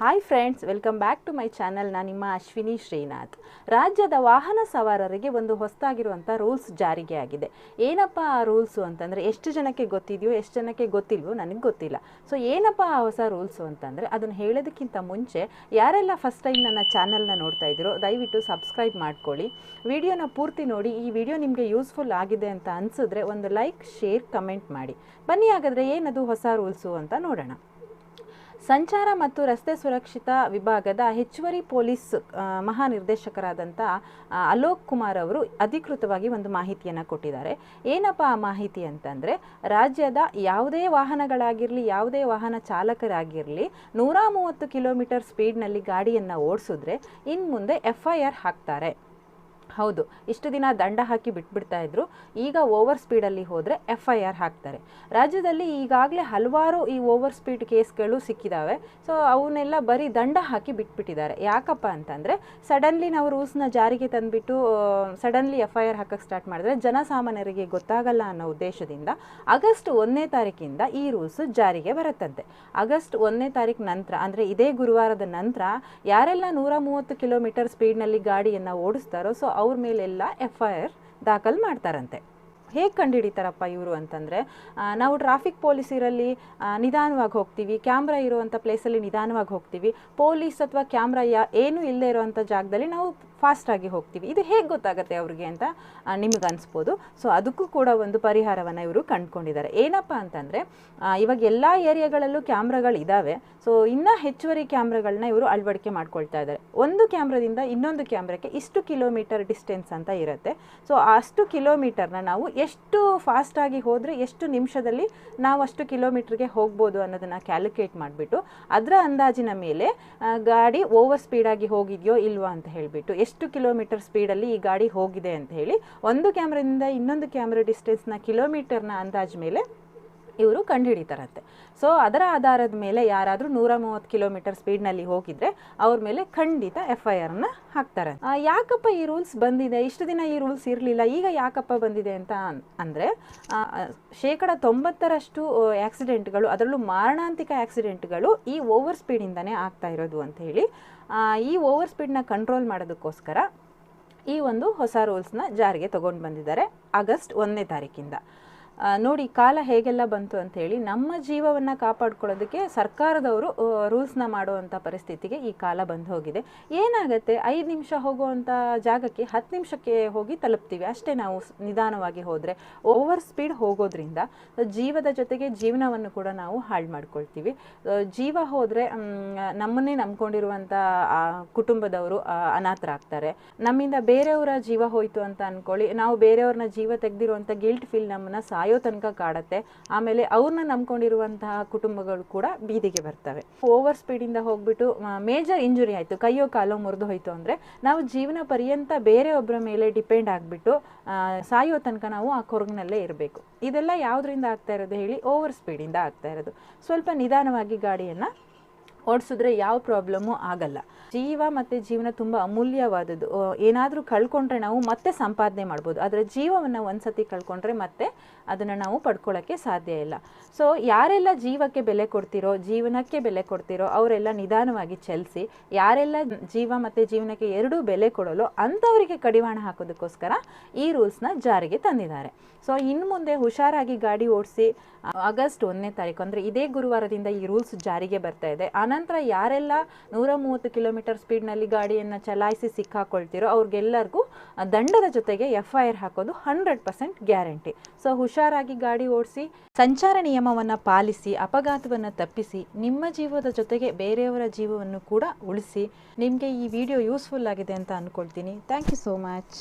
Hi friends welcome back to my channel ನಾನು ನಿಮ್ಮ ಅಶ್ವಿನಿ ಶ್ರೀನಾಥ್. ರಾಜ್ಯದ ವಾಹನ ಸವಾರರಿಗೆ ಒಂದು ಹೊಸದಾಗಿರುವಂಥ ರೂಲ್ಸ್ ಜಾರಿಗೆ ಆಗಿದೆ. ಏನಪ್ಪ ಆ ರೂಲ್ಸು ಅಂತಂದರೆ ಎಷ್ಟು ಜನಕ್ಕೆ ಗೊತ್ತಿದೆಯೋ, ಎಷ್ಟು ಜನಕ್ಕೆ ಗೊತ್ತಿಲ್ವೋ ನನಗೆ ಗೊತ್ತಿಲ್ಲ. ಸೊ ಏನಪ್ಪ ಆ ಹೊಸ ರೂಲ್ಸು ಅಂತಂದರೆ ಅದನ್ನು ಹೇಳೋದಕ್ಕಿಂತ ಮುಂಚೆ ಯಾರೆಲ್ಲ ಫಸ್ಟ್ ಟೈಮ್ ನನ್ನ ಚಾನಲ್ನ ನೋಡ್ತಾ ಇದ್ದೀರೋ, ದಯವಿಟ್ಟು ಸಬ್ಸ್ಕ್ರೈಬ್ ಮಾಡ್ಕೊಳ್ಳಿ. ವಿಡಿಯೋನ ಪೂರ್ತಿ ನೋಡಿ, ಈ ವಿಡಿಯೋ ನಿಮಗೆ ಯೂಸ್ಫುಲ್ ಆಗಿದೆ ಅಂತ ಅನಿಸಿದ್ರೆ ಒಂದು ಲೈಕ್ ಶೇರ್ ಕಮೆಂಟ್ ಮಾಡಿ. ಬನ್ನಿ ಹಾಗಾದರೆ ಏನದು ಹೊಸ ರೂಲ್ಸು ಅಂತ ನೋಡೋಣ. ಸಂಚಾರ ಮತ್ತು ರಸ್ತೆ ಸುರಕ್ಷಿತ ವಿಭಾಗದ ಹೆಚ್ಚುವರಿ ಪೊಲೀಸ್ ಮಹಾನಿರ್ದೇಶಕರಾದಂಥ ಅಲೋಕ್ ಕುಮಾರ್ ಅವರು ಅಧಿಕೃತವಾಗಿ ಒಂದು ಮಾಹಿತಿಯನ್ನು ಕೊಟ್ಟಿದ್ದಾರೆ. ಏನಪ್ಪ ಆ ಮಾಹಿತಿ ಅಂತಂದರೆ, ರಾಜ್ಯದ ಯಾವುದೇ ವಾಹನಗಳಾಗಿರಲಿ, ಯಾವುದೇ ವಾಹನ ಚಾಲಕರಾಗಿರಲಿ, ನೂರ ಮೂವತ್ತು ಕಿಲೋಮೀಟರ್ ಸ್ಪೀಡ್ನಲ್ಲಿ ಗಾಡಿಯನ್ನು ಓಡಿಸಿದ್ರೆ ಇನ್ನು ಮುಂದೆ ಎಫ್ ಐ ಆರ್ ಹಾಕ್ತಾರೆ. ಹೌದು, ಇಷ್ಟು ದಿನ ದಂಡ ಹಾಕಿ ಬಿಟ್ಬಿಡ್ತಾ ಇದ್ರು. ಈಗ ಓವರ್ ಸ್ಪೀಡಲ್ಲಿ ಹೋದರೆ ಎಫ್ ಐ ಆರ್ ಹಾಕ್ತಾರೆ. ರಾಜ್ಯದಲ್ಲಿ ಈಗಾಗಲೇ ಹಲವಾರು ಈ ಓವರ್ ಸ್ಪೀಡ್ ಕೇಸ್ಗಳು ಸಿಕ್ಕಿದ್ದಾವೆ ಸೊ, ಅವನ್ನೆಲ್ಲ ಬರೀ ದಂಡ ಹಾಕಿ ಬಿಟ್ಬಿಟ್ಟಿದ್ದಾರೆ. ಯಾಕಪ್ಪ ಅಂತಂದರೆ, ಸಡನ್ಲಿ ನಾವು ರೂಲ್ಸ್ನ ಜಾರಿಗೆ ತಂದುಬಿಟ್ಟು ಸಡನ್ಲಿ ಎಫ್ ಐ ಆರ್ ಹಾಕಕ್ಕೆ ಸ್ಟಾರ್ಟ್ ಮಾಡಿದ್ರೆ ಜನಸಾಮಾನ್ಯರಿಗೆ ಗೊತ್ತಾಗಲ್ಲ ಅನ್ನೋ ಉದ್ದೇಶದಿಂದ ಆಗಸ್ಟ್ ಒಂದನೇ ತಾರೀಕಿಂದ ಈ ರೂಲ್ಸ್ ಜಾರಿಗೆ ಬರುತ್ತಂತೆ. ಆಗಸ್ಟ್ ಒಂದನೇ ತಾರೀಕು ನಂತರ, ಅಂದರೆ ಇದೇ ಗುರುವಾರದ ನಂತರ, ಯಾರೆಲ್ಲ ನೂರ ಮೂವತ್ತು ಕಿಲೋಮೀಟರ್ ಸ್ಪೀಡ್ನಲ್ಲಿ ಗಾಡಿಯನ್ನು ಓಡಿಸ್ತಾರೋ, ಸೊ ಅವ್ರ ಮೇಲೆಲ್ಲ ಎಫ್ ಐ ಆರ್ ದಾಖಲು ಮಾಡ್ತಾರಂತೆ. ಹೇಗೆ ಕಂಡುಹಿಡಿತಾರಪ್ಪ ಇವರು ಅಂತಂದರೆ ನಾವು ಟ್ರಾಫಿಕ್ ಪೊಲೀಸ್ ಇರಲ್ಲಿ ನಿಧಾನವಾಗಿ ಹೋಗ್ತೀವಿ ಕ್ಯಾಮ್ರಾ ಇರುವಂಥ ಪ್ಲೇಸಲ್ಲಿ ನಿಧಾನವಾಗಿ ಹೋಗ್ತೀವಿ ಪೊಲೀಸ್ ಅಥವಾ ಕ್ಯಾಮ್ರಾ ಯಾ ಏನೂ ಇಲ್ಲದೆ ಇರುವಂಥ ಜಾಗದಲ್ಲಿ ನಾವು ಫಾಸ್ಟಾಗಿ ಹೋಗ್ತೀವಿ. ಇದು ಹೇಗೆ ಗೊತ್ತಾಗುತ್ತೆ ಅವ್ರಿಗೆ ಅಂತ ನಿಮಗೆ ಅನಿಸ್ಬೋದು. ಸೊ ಅದಕ್ಕೂ ಕೂಡ ಒಂದು ಪರಿಹಾರವನ್ನು ಇವರು ಕಂಡುಕೊಂಡಿದ್ದಾರೆ. ಏನಪ್ಪ ಅಂತಂದರೆ ಇವಾಗ ಎಲ್ಲ ಏರಿಯಾಗಳಲ್ಲೂ ಕ್ಯಾಮ್ರಾಗಳು ಇದ್ದಾವೆ ಸೊ ಇನ್ನೂ ಹೆಚ್ಚುವರಿ ಕ್ಯಾಮ್ರಾಗಳನ್ನ ಇವರು ಅಳವಡಿಕೆ ಮಾಡ್ಕೊಳ್ತಾ ಇದ್ದಾರೆ. ಒಂದು ಕ್ಯಾಮ್ರಾದಿಂದ ಇನ್ನೊಂದು ಕ್ಯಾಮ್ರಾಕ್ಕೆ ಇಷ್ಟು ಕಿಲೋಮೀಟರ್ ಡಿಸ್ಟೆನ್ಸ್ ಅಂತ ಇರುತ್ತೆ. ಸೊ ಅಷ್ಟು ಕಿಲೋಮೀಟರ್ನ ನಾವು ಎಷ್ಟು ಫಾಸ್ಟಾಗಿ ಹೋದರೆ ಎಷ್ಟು ನಿಮಿಷದಲ್ಲಿ ನಾವು ಅಷ್ಟು ಕಿಲೋಮೀಟ್ರಿಗೆ ಹೋಗ್ಬೋದು ಅನ್ನೋದನ್ನು ಕ್ಯಾಲ್ಕುಲೇಟ್ ಮಾಡಿಬಿಟ್ಟು, ಅದರ ಅಂದಾಜಿನ ಮೇಲೆ ಗಾಡಿ ಓವರ್ ಸ್ಪೀಡಾಗಿ ಹೋಗಿದೆಯೋ ಇಲ್ವಾ ಅಂತ ಹೇಳಿಬಿಟ್ಟು ಎಷ್ಟು ಕಿಲೋಮೀಟರ್ ಸ್ಪೀಡಲ್ಲಿ ಈ ಗಾಡಿ ಹೋಗಿದೆ ಅಂತ ಹೇಳಿ ಒಂದು ಕ್ಯಾಮ್ರಾದಿಂದ ಇನ್ನೊಂದು ಕ್ಯಾಮ್ರಾ ಡಿಸ್ಟೆನ್ಸ್ನ ಕಿಲೋಮೀಟರ್ನ ಅಂದಾಜ ಮೇಲೆ ಇವರು ಕಂಡುಹಿಡಿತಾರಂತೆ. ಸೊ ಅದರ ಆಧಾರದ ಮೇಲೆ ಯಾರಾದರೂ ನೂರ ಮೂವತ್ತು ಕಿಲೋಮೀಟರ್ ಸ್ಪೀಡ್ನಲ್ಲಿ ಹೋಗಿದ್ರೆ ಅವ್ರ ಮೇಲೆ ಖಂಡಿತ ಎಫ್ ಐ ಆರ್ನ ಹಾಕ್ತಾರೆ ಯಾಕಪ್ಪ ಈ ರೂಲ್ಸ್ ಬಂದಿದೆ? ಇಷ್ಟು ದಿನ ಈ ರೂಲ್ಸ್ ಇರಲಿಲ್ಲ. ಈಗ ಯಾಕಪ್ಪ ಬಂದಿದೆ ಅಂತ ಅಂದರೆ ಶೇಕಡ ತೊಂಬತ್ತರಷ್ಟು ಆಕ್ಸಿಡೆಂಟ್ಗಳು ಅದರಲ್ಲೂ ಮಾರಣಾಂತಿಕ ಆಕ್ಸಿಡೆಂಟ್ಗಳು ಈ ಓವರ್ ಸ್ಪೀಡಿಂದನೇ ಆಗ್ತಾ ಇರೋದು ಅಂತ ಹೇಳಿ ಈ ಓವರ್ ಸ್ಪೀಡ್ನ ಕಂಟ್ರೋಲ್ ಮಾಡೋದಕ್ಕೋಸ್ಕರ ಈ ಒಂದು ಹೊಸ ರೂಲ್ಸ್ನ ಜಾರಿಗೆ ತಗೊಂಡು ಬಂದಿದ್ದಾರೆ ಆಗಸ್ಟ್ ಒಂದನೇ ತಾರೀಕಿಂದ. ನೋಡಿ, ಕಾಲ ಹೇಗೆಲ್ಲ ಬಂತು ಅಂತ ಹೇಳಿ ನಮ್ಮ ಜೀವವನ್ನು ಕಾಪಾಡ್ಕೊಳ್ಳೋದಕ್ಕೆ ಸರ್ಕಾರದವರು ರೂಲ್ಸ್ನ ಮಾಡುವಂಥ ಪರಿಸ್ಥಿತಿಗೆ ಈ ಕಾಲ ಬಂದು ಹೋಗಿದೆ. ಏನಾಗುತ್ತೆ, ಐದು ನಿಮಿಷ ಹೋಗುವಂಥ ಜಾಗಕ್ಕೆ ಹತ್ತು ನಿಮಿಷಕ್ಕೆ ಹೋಗಿ ತಲುಪ್ತೀವಿ. ಅಷ್ಟೇ ನಾವು ನಿಧಾನವಾಗಿ ಹೋದರೆ ಓವರ್ ಸ್ಪೀಡ್ ಹೋಗೋದ್ರಿಂದ ಜೀವದ ಜೊತೆಗೆ ಜೀವನವನ್ನು ಕೂಡ ನಾವು ಹಾಳು ಮಾಡ್ಕೊಳ್ತೀವಿ. ಜೀವ ಹೋದರೆ ನಮ್ಮನ್ನೇ ನಂಬ್ಕೊಂಡಿರುವಂಥ ಕುಟುಂಬದವರು ಅನಾಥರಾಗ್ತಾರೆ ನಮ್ಮಿಂದ ಬೇರೆಯವರ ಜೀವ ಹೋಯಿತು ಅಂತ ಅನ್ಕೊಳ್ಳಿ. ನಾವು ಬೇರೆಯವ್ರನ್ನ ಜೀವ ತೆಗೆದಿರುವಂಥ ಗಿಲ್ಟ್ ಫೀಲ್ ನಮ್ಮನ್ನ ಸಾಯೋ ತನಕ ಕಾಡತ್ತೆ. ಆಮೇಲೆ ಅವ್ರನ್ನ ನಂಬ್ಕೊಂಡಿರುವಂತಹ ಕುಟುಂಬಗಳು ಕೂಡ ಬೀದಿಗೆ ಬರ್ತವೆ. ಓವರ್ ಸ್ಪೀಡಿಂದ ಹೋಗ್ಬಿಟ್ಟು ಮೇಜರ್ ಇಂಜುರಿ ಆಯಿತು. ಕೈಯೋ ಕಾಲೋ ಮುರಿದು ಹೋಯಿತು ಅಂದರೆ ನಾವು ಜೀವನ ಪರ್ಯಂತ ಬೇರೆ ಒಬ್ಬರ ಮೇಲೆ ಡಿಪೆಂಡ್ ಆಗಿಬಿಟ್ಟು ಸಾಯೋ ತನಕ ನಾವು ಆ ಕೊರಗಿನಲ್ಲೇ ಇರಬೇಕು. ಇದೆಲ್ಲ ಯಾವುದರಿಂದ ಆಗ್ತಾ ಇರೋದು ಹೇಳಿ? ಓವರ್ ಸ್ಪೀಡಿಂದ ಆಗ್ತಾ ಇರೋದು. ಸ್ವಲ್ಪ ನಿಧಾನವಾಗಿ ಗಾಡಿಯನ್ನು ಓಡಿಸಿದ್ರೆ ಯಾವ ಪ್ರಾಬ್ಲಮ್ಮು ಆಗಲ್ಲ. ಜೀವ ಮತ್ತು ಜೀವನ ತುಂಬ ಅಮೂಲ್ಯವಾದದ್ದು. ಏನಾದರೂ ಕಳ್ಕೊಂಡ್ರೆ ನಾವು ಮತ್ತೆ ಸಂಪಾದನೆ ಮಾಡ್ಬೋದು. ಆದರೆ ಜೀವವನ್ನು ಒಂದ್ಸತಿ ಕಳ್ಕೊಂಡ್ರೆ ಮತ್ತೆ ಅದನ್ನು ನಾವು ಪಡ್ಕೊಳ್ಳೋಕ್ಕೆ ಸಾಧ್ಯ ಇಲ್ಲ. ಸೊ ಯಾರೆಲ್ಲ ಜೀವಕ್ಕೆ ಬೆಲೆ ಕೊಡ್ತಿರೋ, ಜೀವನಕ್ಕೆ ಬೆಲೆ ಕೊಡ್ತಿರೋ, ಅವರೆಲ್ಲ ನಿಧಾನವಾಗಿ ಚಲಿಸಿ, ಯಾರೆಲ್ಲ ಜೀವ ಮತ್ತು ಜೀವನಕ್ಕೆ ಎರಡೂ ಬೆಲೆ ಕೊಡಲು ಅಂಥವರಿಗೆ ಕಡಿವಾಣ ಹಾಕೋದಕ್ಕೋಸ್ಕರ ಈ ರೂಲ್ಸ್ನ ಜಾರಿಗೆ ತಂದಿದ್ದಾರೆ. ಸೊ ಇನ್ನು ಮುಂದೆ ಹುಷಾರಾಗಿ ಗಾಡಿ ಓಡಿಸಿ ಆಗಸ್ಟ್ ಒಂದನೇ ತಾರೀಕು, ಅಂದರೆ ಇದೇ ಗುರುವಾರದಿಂದ ಈ ರೂಲ್ಸ್ ಜಾರಿಗೆ ಬರ್ತಾ ಇದೆ. ಆನಂತರ ಯಾರೆಲ್ಲ ನೂರ ಮೂವತ್ತು ಕಿಲೋಮೀಟರ್ ಸ್ಪೀಡ್ನಲ್ಲಿ ಗಾಡಿಯನ್ನು ಚಲಾಯಿಸಿ ಸಿಕ್ಕಾಕೊಳ್ತಿರೋ ಅವ್ರಿಗೆಲ್ಲರಿಗೂ ದಂಡದ ಜೊತೆಗೆ ಎಫ್ ಐ ಆರ್ ಹಾಕೋದು ಹಂಡ್ರೆಡ್ ಪರ್ಸೆಂಟ್ ಗ್ಯಾರಂಟಿ. ಸೊ ಹುಷಾರಾಗಿ ಗಾಡಿ ಓಡಿಸಿ, ಸಂಚಾರ ನಿಯಮವನ್ನು ಪಾಲಿಸಿ, ಅಪಘಾತವನ್ನು ತಪ್ಪಿಸಿ, ನಿಮ್ಮ ಜೀವದ ಜೊತೆಗೆ ಬೇರೆಯವರ ಜೀವವನ್ನು ಕೂಡ ಉಳಿಸಿ ನಿಮಗೆ ಈ ವಿಡಿಯೋ ಯೂಸ್ಫುಲ್ ಆಗಿದೆ ಅಂತ ಅಂದ್ಕೊಳ್ತೀನಿ ಥ್ಯಾಂಕ್ ಯು ಸೋ ಮಚ್.